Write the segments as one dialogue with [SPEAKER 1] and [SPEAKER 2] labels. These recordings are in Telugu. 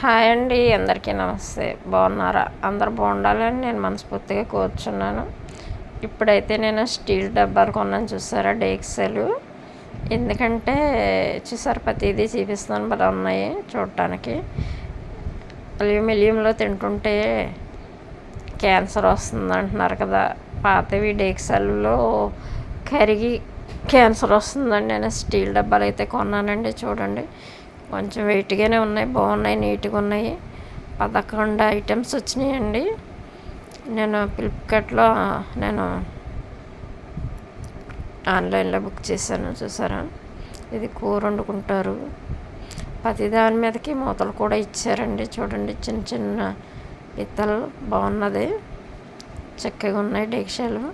[SPEAKER 1] హాయ్ అండి అందరికీ నమస్తే. బాగున్నారా? అందరు బాగుండాలని నేను మనస్ఫూర్తిగా కూర్చున్నాను. ఇప్పుడైతే నేను స్టీల్ డబ్బాలు కొన్నాను చూసారా డేక్సలు ఎందుకంటే చూసారు ప్రతిదీ చూపిస్తాను బాగా ఉన్నాయి చూడటానికి. అల్యూమిలియంలో తింటుంటే క్యాన్సర్ వస్తుంది అంటున్నారు కదా. పాతవి డేక్సెల్లో కరిగి క్యాన్సర్ వస్తుందండి నేను స్టీల్ డబ్బాలు అయితే కొన్నానండి చూడండి. కొంచెం వెయిట్గానే ఉన్నాయి. బాగున్నాయి నీట్గా ఉన్నాయి. పదకొండు ఐటమ్స్ వచ్చినాయండి. నేను ఫ్లిప్కార్ట్లో నేను ఆన్లైన్లో బుక్ చేశాను చూసారా? ఇది కూర వండుకుంటారు. ప్రతి దాని మీదకి మూతలు కూడా ఇచ్చారండి. చూడండి చిన్న చిన్న ఇత్తలు. బాగున్నది. చక్కగా ఉన్నాయి డేక్షాలు.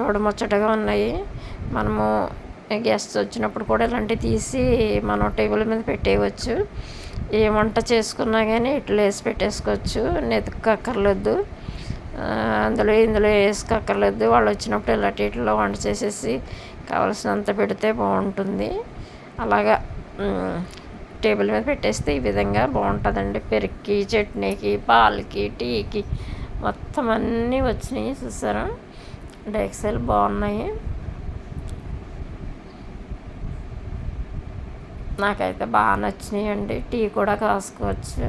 [SPEAKER 1] చూడముచ్చటగా ఉన్నాయి. మనము గెస్ట్ వచ్చినప్పుడు కూడా ఇలాంటివి తీసి మనం టేబుల్ మీద పెట్టేయవచ్చు. ఏ వంట చేసుకున్నా కానీ ఇట్లా వేసి పెట్టేసుకోవచ్చు. నెతుక్కర్లేదు అందులో ఇందులో వేసుకోక్కర్లేదు. వాళ్ళు వచ్చినప్పుడు ఇలాంటి ఇట్లా వంట చేసేసి కావలసినంత పెడితే బాగుంటుంది. అలాగా టేబుల్ మీద పెట్టేస్తే ఈ విధంగా బాగుంటుందండి. పెరుక్కి చట్నీకి పాలకి టీకి మొత్తం అన్నీ వచ్చినాయి. చూసారా? డెక్సెల్ బాగున్నాయి. నాకైతే బాగా నచ్చినాయండి. టీ కూడా కాసుకోవచ్చు.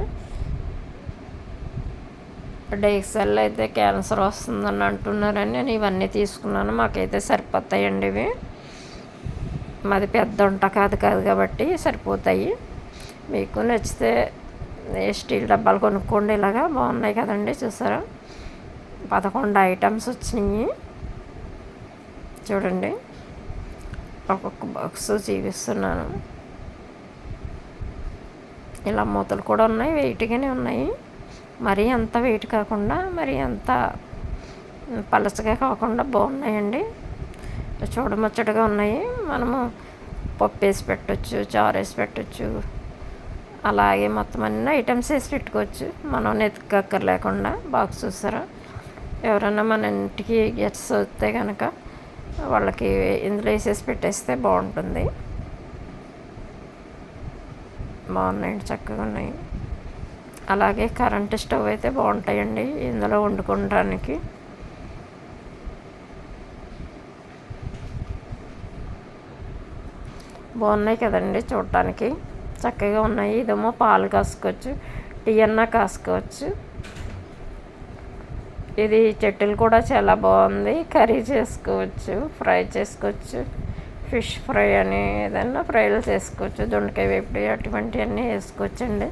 [SPEAKER 1] డైక్సెల్ అయితే క్యాన్సర్ వస్తుందని అంటున్నారని నేను ఇవన్నీ తీసుకున్నాను. మాకైతే సరిపోతాయండి ఇవి. మాది పెద్ద వంట కాదు కాదు కాబట్టి సరిపోతాయి. మీకు నచ్చితే స్టీల్ డబ్బాలు కొనుక్కోండి. ఇలాగా బాగున్నాయి కదండి చూసారా? పదకొండు ఐటమ్స్ వచ్చినాయి. చూడండి. ఒక్కొక్క బాక్స్ చూపిస్తున్నాను. ఇలా మూతలు కూడా ఉన్నాయి వెయిట్గానే ఉన్నాయి. మరీ అంత వెయిట్ కాకుండా మరి అంత పలసగా కాకుండా బాగున్నాయండి. చూడముచ్చటగా ఉన్నాయి. మనము పప్పు వేసి పెట్టచ్చు చారు వేసి పెట్టచ్చు. అలాగే మొత్తం అన్ని ఐటమ్స్ వేసి పెట్టుకోవచ్చు. మనం నెతికక్కర్ లేకుండా బాక్స్ చూసారా? ఎవరైనా మన ఇంటికి గెట్స్ వస్తే కనుక వాళ్ళకి ఇందులో వేసేసి పెట్టేస్తే బాగుంటుంది. బాగున్నాయండి చక్కగా ఉన్నాయి. అలాగే కరెంటు స్టవ్ అయితే బాగుంటాయండి ఇందులో వండుకోవడానికి. బాగున్నాయి కదండి చూడటానికి. చక్కగా ఉన్నాయి. ఇదేమో పాలు కాసుకోవచ్చు టీ అన్నా కాసుకోవచ్చు. ఇది చెట్టులు కూడా చాలా బాగుంది. కర్రీ చేసుకోవచ్చు ఫ్రై చేసుకోవచ్చు. ఫిష్ ఫ్రై అని ఏదైనా ఫ్రైలు చేసుకోవచ్చు దొండకాయ వేపుడు అటువంటివన్నీ వేసుకోవచ్చండి.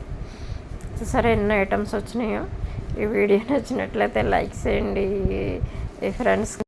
[SPEAKER 1] సరే ఎన్ని ఐటమ్స్ వచ్చినాయో ఈ వీడియో నచ్చినట్లయితే లైక్ చేయండి. ఈ ఫ్రెండ్స్